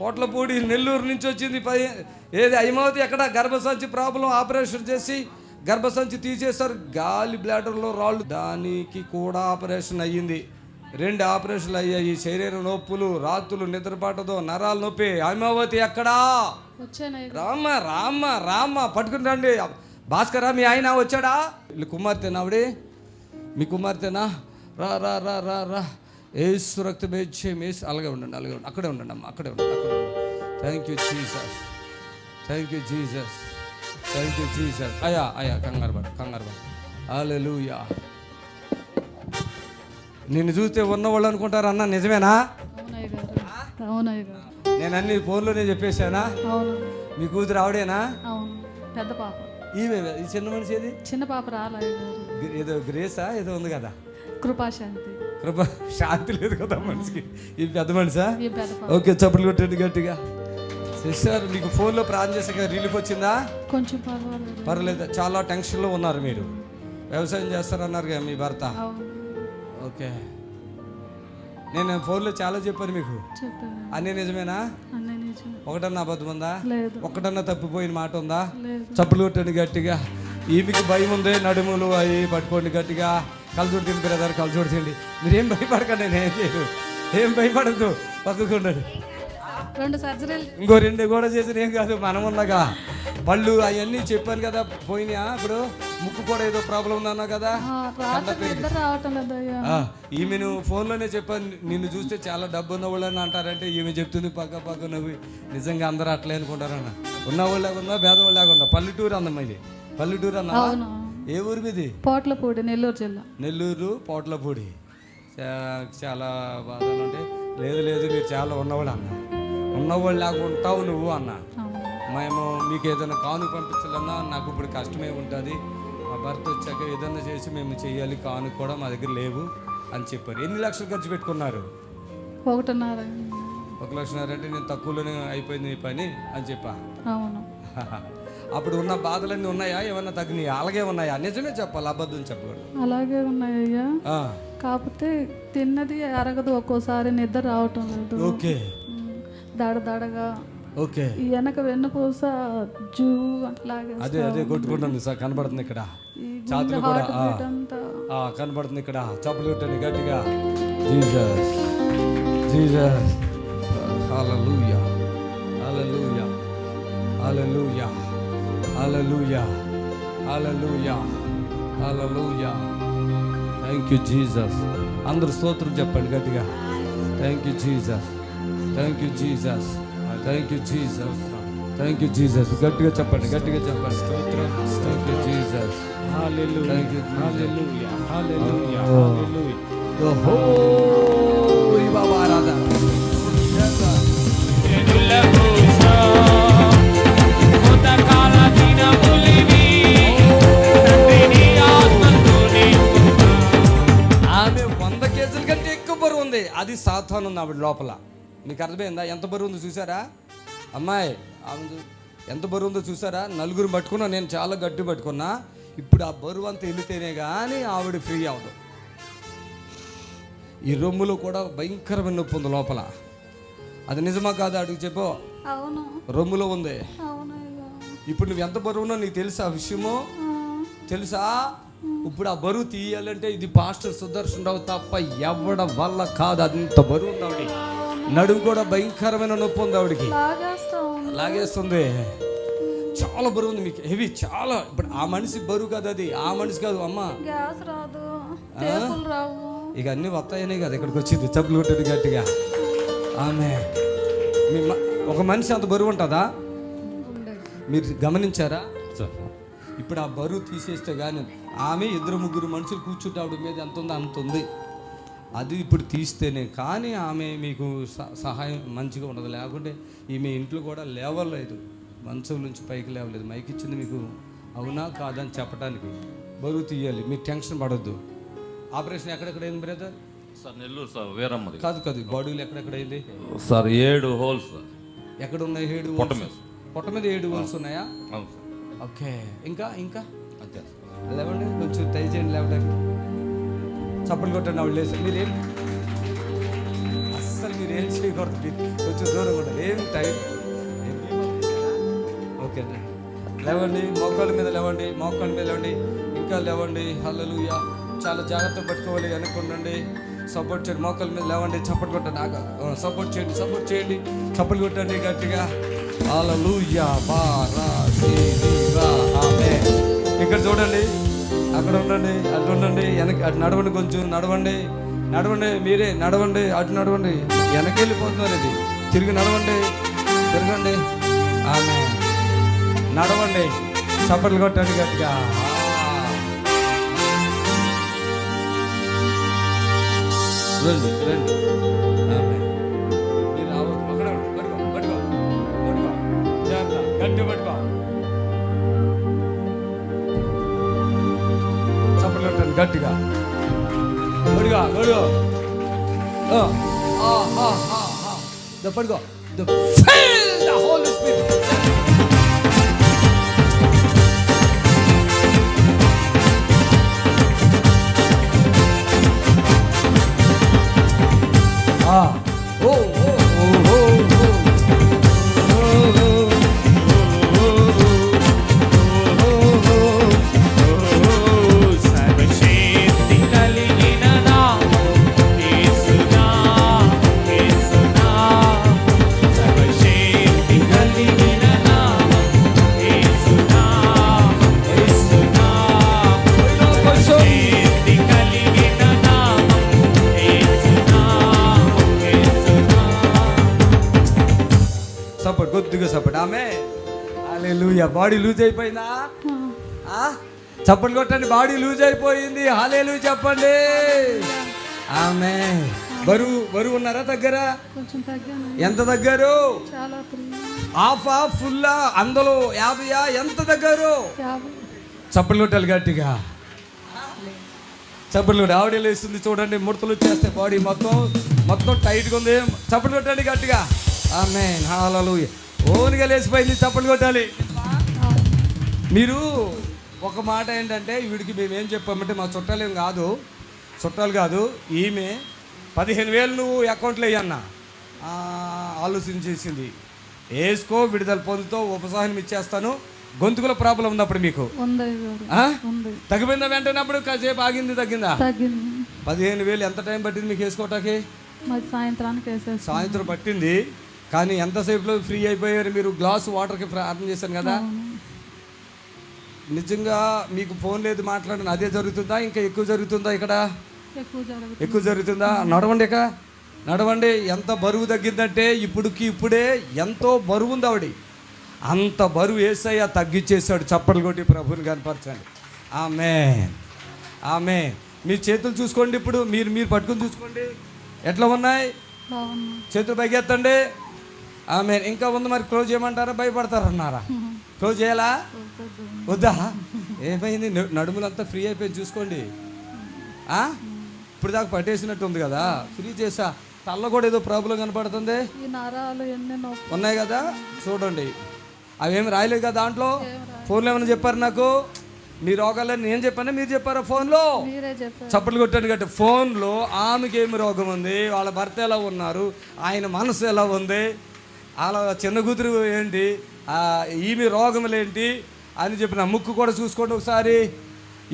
కోట్లపూడి నెల్లూరు నుంచి వచ్చింది పై ఏది అయిమవతి ఎక్కడ? గర్భసంచి ప్రాబ్లం ఆపరేషన్ చేసి గర్భసంచి తీసేశారు. గాలి బ్లాడర్లో రాళ్ళు. దానికి కూడా ఆపరేషన్ అయ్యింది. రెండు ఆపరేషన్లు అయ్యాయి. శరీర నొప్పులు రాత్రులు నిద్రపాటతో నరాల నొప్పి. అయిమవతి ఎక్కడా? రామ్మ రామ్మ రామ్మ. పట్టుకుని రండి. భాస్కరా మీ ఆయన వచ్చాడా? వీళ్ళు కుమార్తెనా ఆవిడే? మీ కుమార్తెనా? రా రా రా రా రా. ఏసు రక్తం ఏం ఏసు అలాగే ఉండండి అలాగే ఉండండి. అక్కడే ఉండండి అమ్మ అక్కడే ఉండండి అక్కడే ఉండండి. Thank you Jesus thank you Jesus thank you Jesus అయ్యా అయ్యా కంగారు పడ కంగారు పడ. హల్లెలూయా నిన్ను చూస్తే ఉన్నవాళ్ళు అనుకుంటారు అన్న? నిజమేనా? నేను అన్ని ఫోన్లోనే చెప్పేశానా? మీ కూతురు ఆవిడేనా? అవును. పెద్ద పాప. ఈమె ఈ చిన్న మనిషి ఏది? చిన్న పాప గ్రే- ఏదో గ్రేసా? ఏదో ఉంది కదా? కృపాశాంతి. కృప శాంతి లేదు కదా మనిషికి. ఈ పెద్ద మనిషా? ఓకే చప్పట్లు కొట్టండి గట్టిగా. సిస్టర్ మీకు ఫోన్లో ప్రాన్ చేసాక రిలీఫ్ వచ్చిందా? కొంచెం పర్వాలేదు. పర్లేదు చాలా టెన్షన్లో ఉన్నారు మీరు. వ్యవసాయం చేస్తారన్నారు కదా మీ భర్త. ఓకే. నేను ఫోన్లో చాలా చెప్పాను మీకు. అన్నీ నిజమేనా? ఒకటన్నా అబద్ధం ఉందా ఒకటన్నా తప్పిపోయిన మాట ఉందా? చప్పులు కొట్టండి గట్టిగా. ఈమెకి భయం ఉంది నడుములు అవి పట్టుకోండి గట్టిగా. కలచోడు తిండి బ్రదర్ కలచోడు తిండి. మీరేం భయపడకండి నేను చేయను. ఏం భయపడద్దు పక్కకు ఉండండి రెండు సర్జరీలు. ఇంకో రెండు కూడా చేసిన ఏం కాదు మనం ఉండగా పళ్ళు అవన్నీ చెప్పాను కదా పోయినాయా ఇప్పుడు ముక్కు కూడా ఏదో ప్రాబ్లం ఉందన్నా కదా. ఆ, ఈమెను ఫోన్లోనే చెప్పాను నిన్ను చూస్తే చాలా డబ్బు ఉన్న వాళ్ళని అంటారంటే ఈమె చెప్తుంది పక్క పక్క నవ్వి. నిజంగా అందరూ అట్లే అనుకుంటారన్న. ఉన్న వాళ్ళగా ఉందా పేదవాళ్ళగా ఉందా పల్లెటూరు అందమ్మ ఇది. పల్లెటూరు అన్నా ఏ ఊరు మీది? పోట్లపూడి నెల్లూరు జిల్లా. నెల్లూరు పోట్లపూడి. చాలా బాధలు ఉంటాయి లేదు లేదు మీరు చాలా ఉన్నవాళ్ళు అన్న. ఉన్నవాళ్ళు లాగా ఉంటావు నువ్వు అన్న. మేము మీకు ఏదైనా కాను పంపించాలన్నా నాకు ఇప్పుడు కష్టమే ఉంటుంది. మా భర్త వచ్చాక ఏదైనా చేసి మేము చేయాలి కాను కూడా మా దగ్గర లేవు అని చెప్పారు. ఎన్ని లక్షలు ఖర్చు పెట్టుకున్నారు? ఒకటిన్నర. ఒక లక్షన్నర అంటే నేను తక్కువలోనే అయిపోయింది పని అని చెప్పా. అవును. అప్పుడు ఉన్న బాధలన్నీ ఉన్నాయా? ఏమన్నా తగ్గినాయా? అలాగే ఉన్నాయా? నిజమే చెప్పాలి అబద్ధం చెప్పకూడదు. అలాగే ఉన్నాయ్యా. కాకపోతే తిన్నది అరగదు ఒక్కోసారి నిద్ర రావటం లేదు. ఓకే. దడ దడగా ఓకే. ఈ వెనక వెన్నుపూస జూ అట్లాగే అదే అదే కొట్టుకుంటుంది సార్ కనబడుతుంది ఇక్కడ. ఈ ఛాతీలు కూడా కనబడుతుంది ఇక్కడ. చప్పులు కొట్టండి గట్టిగా. Jesus. Jesus. Hallelujah. Hallelujah. Hallelujah. Hallelujah hallelujah hallelujah thank you Jesus అందరూ స్తోత్రం చెప్పండి గట్టిగా. Thank you Jesus thank you Jesus thank you Jesus thank you Jesus గట్టిగా చెప్పండి గట్టిగా చెప్పండి. స్తోత్రం thank you Jesus thank you Hallelujah. Hallelujah. Hallelujah. ఓహో ఈ బాబా ఆరాధన సాతాను ఉంది ఆవిడ లోపల. మీకు అర్థమైందా? ఎంత బరువు ఉందో చూసారా? అమ్మాయి ఆమె చూ- ఎంత బరువు ఉందో చూసారా? నలుగురు పట్టుకున్నా నేను చాలా గట్టి పట్టుకున్నా. ఇప్పుడు ఆ బరువు అంతా వెళితేనే కానీ ఆవిడ ఫ్రీ అవ్వదు. ఈ రొమ్ములో కూడా భయంకరమైన నొప్పి ఉంది లోపల. అది నిజమా కాదా అడుగు చెప్పు. రొమ్ములో ఉంది. ఇప్పుడు నువ్వు ఎంత బరువునో నీకు తెలుసా విషయము? తెలుసా? ఇప్పుడు ఆ బరువు తీయాలంటే ఇది పాస్టర్ సుదర్శన్ రావు తప్ప ఎవడ వల్ల కాదు. అంత బరువు ఉంది ఆవిడ నడుము కూడా భయంకరమైన నొప్పి ఉంది ఆవిడకి. లాగేస్తుంది. చాలా బరువు ఉంది మీకు. హెవీ చాలా. ఇప్పుడు ఆ మనిషి బరువు కాదు అది. ఆ మనిషి కాదు అమ్మ. ఇక అన్నీ వస్తాయనే కదా. ఇక్కడికి వచ్చింది. చెప్పులు కొట్టేది గట్టిగా. ఆమె. మీ మ- ఒక మనిషి అంత బరువు ఉంటుందా? మీరు గమనించారా? ఇప్పుడు ఆ బరువు తీసేస్తే కానీ ఆమె ఇద్దరు ముగ్గురు మనుషులు కూర్చుంటే ఆవిడ మీద ఎంత ఉందో అంత ఉంది. అది ఇప్పుడు తీస్తేనే. కానీ ఆమె మీకు సహాయం మంచిగా ఉండదు. లేకుంటే ఈమె ఇంట్లో కూడా లేవలేదు. మంచం నుంచి పైకి లేవలేదు. మైక్ ఇచ్చింది మీకు అవునా కాదని చెప్పడానికి బరువు తీయాలి. మీరు టెన్షన్ పడొద్దు. ఆపరేషన్ ఎక్కడెక్కడ అయింది బ్రదర్? సార్ నెల్లూరు సార్ వీరమ్మది. కాదు కాదు. బాడీలు ఎక్కడెక్కడ అయింది సార్ ఏడు హోల్స్ ఎక్కడ ఉన్నాయి ఏడు పొట్ట? మీద. పొట్ట మీద ఏడు హోల్స్ ఉన్నాయా? ఓకే. ఇంకా ఇంకా? లేవండి కొంచెం ట్రై చేయండి లేవడానికి. చప్పట్లు కొట్టండి ఆవిడ లేచి మీరేం అస్సలు మీరు ఏం చేయకూడదు మీరు కొంచెం దూరం కూడా ఏం టైం ఓకే అండి లేవండి మోకాళ్ళ మీద లేవండి మోకాళ్ళ మీద లేవండి. ఇంకా లేవండి హల్లెలూయా. చాలా జాగ్రత్త పట్టుకోవాలి అనుకుండండి. సపోర్ట్ చేయండి మోకాళ్ళ మీద లేవండి చప్పట్లు కొట్టండి. ఆగా సపోర్ట్ చేయండి సపోర్ట్ చేయండి. చప్పట్లు కొట్టండి గట్టిగా. హల్లెలూయా బారా ఇక్కడ చూడండి. అక్కడ ఉండండి అటు ఉండండి వెనక అటు నడవండి కొంచెం నడవండి. నడవండి మీరే నడవండి అటు నడవండి. వెనక్కి వెళ్ళిపోతున్నారు ఇది. తిరిగి నడవండి తిరగండి. ఆమె నడవండి. చప్పట్లు కొట్టండి గట్టిగా. రండి రండి. గట్టిగా. గడుగా గడుగు ద పడుకో. The fill the whole spirit hallelujah body loose అయిపోయిందా? ఆ? చప్పట్లు కొట్టండి. బాడీ లూజ్ అయిపోయింది. హాలేలు చెప్పండి. ఆమె బరువు బరువు ఉన్నారా దగ్గర? ఎంత దగ్గరు? హాఫా ఫుల్లా అందులో యాభైయా ఎంత దగ్గరు? చప్పట్లు కొట్టాలి గట్టిగా. చప్పట్లు కొట్టి ఆవిడ వేస్తుంది చూడండి. ముడతలు వచ్చేస్తే బాడీ మొత్తం మొత్తం టైట్గా ఉంది. చప్పట్లు కొట్టండి గట్టిగా. ఆమె హాలలు ఓన్గా లేచిపోయింది. చప్పట్లు కొట్టాలి. మీరు ఒక మాట ఏంటంటే వీడికి మేము ఏం చెప్పామంటే మా చుట్టాలు ఏం కాదు చుట్టాలు కాదు ఈమె పదిహేను వేలు నువ్వు అకౌంట్లో వేయన్న ఆలోచించేసింది వేసుకో విడుదల పొందుతో ఉపసహాయం ఇచ్చేస్తాను. గొంతుకుల ప్రాబ్లం ఉన్నప్పుడు మీకు. తగ్గిపోయిందా వెంటనేప్పుడు? కాసేపు ఆగింది తగ్గిందా? పదిహేను వేలు ఎంత టైం పట్టింది మీకు వేసుకోవటానికి సాయంత్రానికి సాయంత్రం పట్టింది. కానీ ఎంతసేపులో ఫ్రీ అయిపోయారు మీరు? గ్లాస్ వాటర్కి ప్రార్థన చేశాను కదా. నిజంగా మీకు ఫోన్ లేదు మాట్లాడిన అదే జరుగుతుందా? ఇంకా ఎక్కువ జరుగుతుందా ఇక్కడ? ఎక్కువ జరుగుతుంది. నడవండి ఇక. నడవండి. ఎంత బరువు తగ్గిందంటే ఇప్పుడుకి ఇప్పుడే ఎంతో బరువు ఉంది ఆవిడ. అంత బరువు వేసయ్య తగ్గించేశాడు చప్పట్లు కొట్టి ప్రభుని కనపరచండి ఆమె ఆమె మీ చేతులు చూసుకోండి ఇప్పుడు. మీరు మీరు పట్టుకుని చూసుకోండి. ఎట్లా ఉన్నాయి? చేతులు పైకెత్తండి. ఆమె ఇంకా ఉంది మరి క్లోజ్ చేయమంటారా? భయపడతారన్నారా? క్లోజ్ చేయాలా? వద్దా? ఏమైంది? నడుములంతా ఫ్రీ అయిపోయి చూసుకోండి? ఇప్పుడు దాకా పట్టేసినట్టు ఉంది కదా. ఫ్రీ చేసా. తల్ల కూడా ఏదో ప్రాబ్లం కనపడుతుంది. ఉన్నాయి కదా? చూడండి. అవేమి రాయలేదు కదా దాంట్లో? ఫోన్లో ఏమైనా చెప్పారు నాకు? మీ రోగాలని నేను చెప్పానా? మీరు చెప్పారా ఫోన్లో చప్పట్లు కొట్టాను గట్టి. ఫోన్లో ఆమెకి ఏమి రోగం ఉంది? వాళ్ళ భర్త ఎలా ఉన్నారు? ఆయన మనసు ఎలా ఉంది? వాళ్ళ చిన్న కూతురు ఏంటి? ఈమె రోగములు ఏంటి అని చెప్పిన ముక్కు కూడా చూసుకోండి ఒకసారి.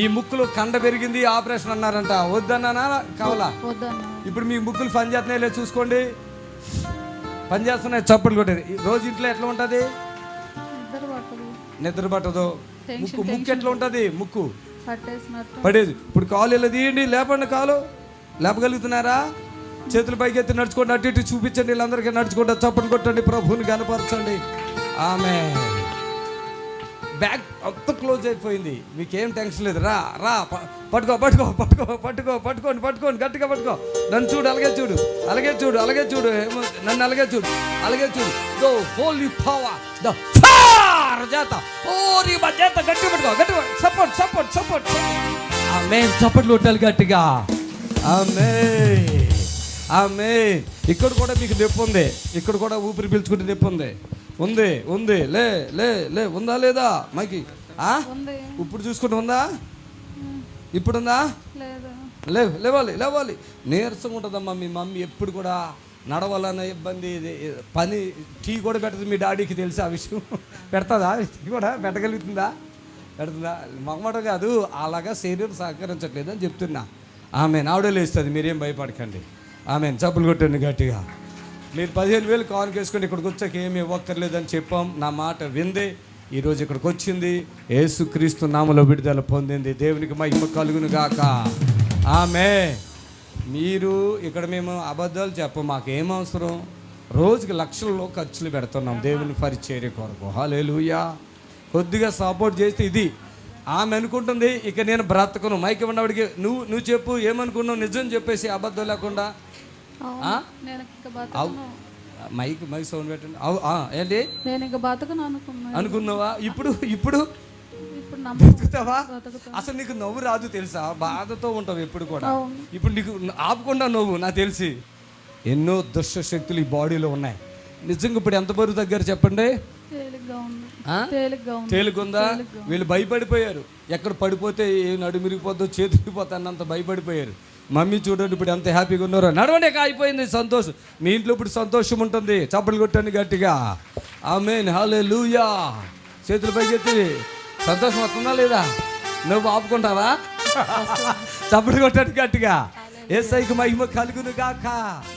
ఈ ముక్కులో కండ పెరిగింది ఆపరేషన్ అన్నారంట. వద్దన్నానా కావాలా? ఇప్పుడు మీ ముక్కులు పని చేస్తున్నాయి లేదు చూసుకోండి. పని చేస్తున్నాయి చప్పట్లు కొట్టేది. రోజు ఇంట్లో ఎట్లా ఉంటుంది? నిద్ర పట్టదు. ముక్కు ముక్కు ఎట్లా ఉంటుంది? ముక్కు. పడేది. ఇప్పుడు కాలు ఇలా తీయండి? లేపండి కాలు. లేపగలుగుతున్నారా? చేతులు పైకి ఎత్తి నడుచుకోండి. అటు ఇటు చూపించండి. వీళ్ళందరికీ నడుచుకోండి చప్పట్లు కొట్టండి. ప్రభువుని కనపరచండి ఆమె. బ్యాగ్ అంత క్లోజ్ అయిపోయింది. మీకేం టెన్షన్ లేదు. రా రా ప- పట్టుకో పట్టుకో పట్టుకో పట్టుకో పట్టుకోండి పట్టుకోండి గట్టిగా పట్టుకో. నన్ను చూడు అలాగే చూడు అలాగే చూడు అలాగే చూడు ఏమో, నన్ను అలాగే చూడు అలాగే చూడు. దో హోలీ పవర్ ద ఫైర్ చేత ఓరి మా చేత పట్టుకో గట్టి సపోర్ట్ సపోర్ట్ సపోర్ట్ ఆమె చప్పట్లు కొట్టాలి గట్టిగా. ఆమె ఆమె ఇక్కడ కూడా మీకు నొప్పి ఉంది. ఇక్కడ కూడా ఊపిరి పీల్చుకుంటే నొప్పి ఉంది. ఉంది ఉంది. లే లే లే ఉందా లేదా? మైకి. ఇప్పుడు చూసుకుంటే ఉందా? ఇప్పుడు ఉందా లేదా. లేవు లేవాలి లేవాలి. నీరసంగా ఉంటుందమ్మా మీ మమ్మీ ఎప్పుడు కూడా నడవాలన్న ఇబ్బంది పని టీ కూడా పెట్టదు మీ డాడీకి తెలుసు ఆ విషయం? పెడతాదా? టీ కూడా పెట్టగలుగుతుందా? పెడుతుందా? మగమాట కాదు అలాగా శరీరం సహకరించట్లేదు అని చెప్తున్నా. ఆమె ఆవిడలేస్తుంది మీరేం భయపడకండి. ఆమె చప్పులు కొట్టండి గట్టిగా. మీరు పదిహేను వేలు కానుక వేసుకొని ఇక్కడికి వచ్చాక ఏమి ఇవ్వక్కర్లేదని చెప్పాం. నా మాట విందే. ఈరోజు ఇక్కడికి వచ్చింది. ఏసుక్రీస్తు నామలో విడుదల పొందింది. దేవునికి మహిమ కలుగును గాక. ఆమె. మీరు ఇక్కడ మేము అబద్ధాలు చెప్పం. మాకు అవసరం? రోజుకి లక్షల్లో ఖర్చులు పెడుతున్నాం దేవుని పరిచర్య కొరకు. హాలేలుయా కొద్దిగా సపోర్ట్ చేస్తే ఇది. ఆమె అనుకుంటుంది ఇక నేను బ్రతకను. మైక్ ఉన్నవాడికి నువ్వు నువ్వు చెప్పు. ఏమనుకున్నావు? నిజం చెప్పేసి అబద్ధం లేకుండా మైక్ మైక్ సౌండ్ పెట్టండి. ఏంటి? నేను ఇంకా బతకను అనుకున్నాను అనుకున్నావా? ఇప్పుడు ఇప్పుడు? బ్రతుకుతా. అసలు నీకు నవ్వు రాదు తెలుసా? బాధతో ఉంటావు ఎప్పుడు కూడా. ఇప్పుడు నీకు ఆపకుండా నవ్వు నాకు తెలిసి. ఎన్నో దుష్ట శక్తులు ఈ బాడీలో ఉన్నాయి. నిజంగా ఇప్పుడు ఎంత బరువు దగ్గర చెప్పండి? తేలికుందా వీళ్ళు భయపడిపోయారు. ఎక్కడ పడిపోతే ఏ నడుమిరిగిపోద్దో చేతి విరిగిపోతా అన్నంత భయపడిపోయారు. మమ్మీ చూడండి ఇప్పుడు ఎంత హ్యాపీగా ఉన్నారో. నడవండి ఇక అయిపోయింది సంతోషం. మీ ఇంట్లో ఇప్పుడు సంతోషం ఉంటుంది. చప్పలు కొట్టండి గట్టిగా. ఆమె హాలే లూయా చేతులు పైకెత్తి సంతోషం వస్తుందా లేదా? నువ్వు ఆపుకుంటావా? చప్పలు కొట్టండి గట్టిగా. ఏ సైకి మహిమ కలుగును గాక